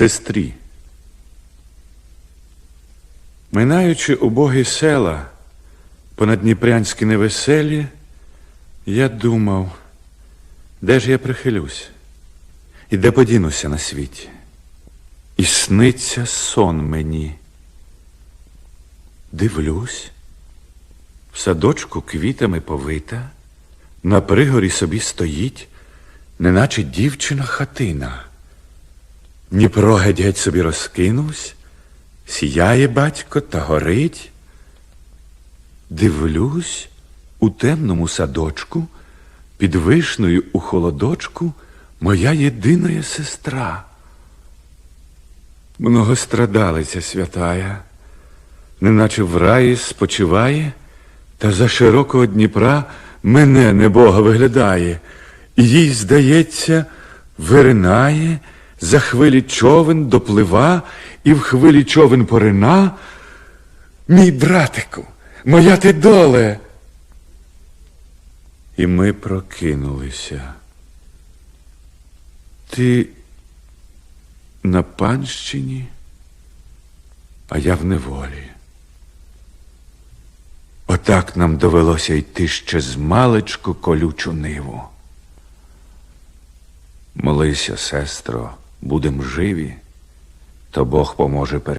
сестрі. Минаючи убогі села понадніпрянські невеселі, я думав, де ж я прихилюсь і де подінуся на світі. І сниться сон мені. Дивлюсь, в садочку квітами повита, на пригорі собі стоїть, неначе дівчина хатина. Дніпро геть собі розкинувсь, сіяє батько та горить. Дивлюсь у темному садочку, під вишнею у холодочку, моя єдина сестра. Многострадалиця святая, неначе в раї спочиває, та за широкого Дніпра мене небога виглядає, і їй, здається, виринає, за хвилі човен доплива, і в хвилі човен порина. Мій братику, моя ти доле. І ми прокинулися. Ти на панщині, а я в неволі. Отак нам довелося йти ще з маличку колючу ниву. Молися, сестро, будем живі, то Бог поможе перед.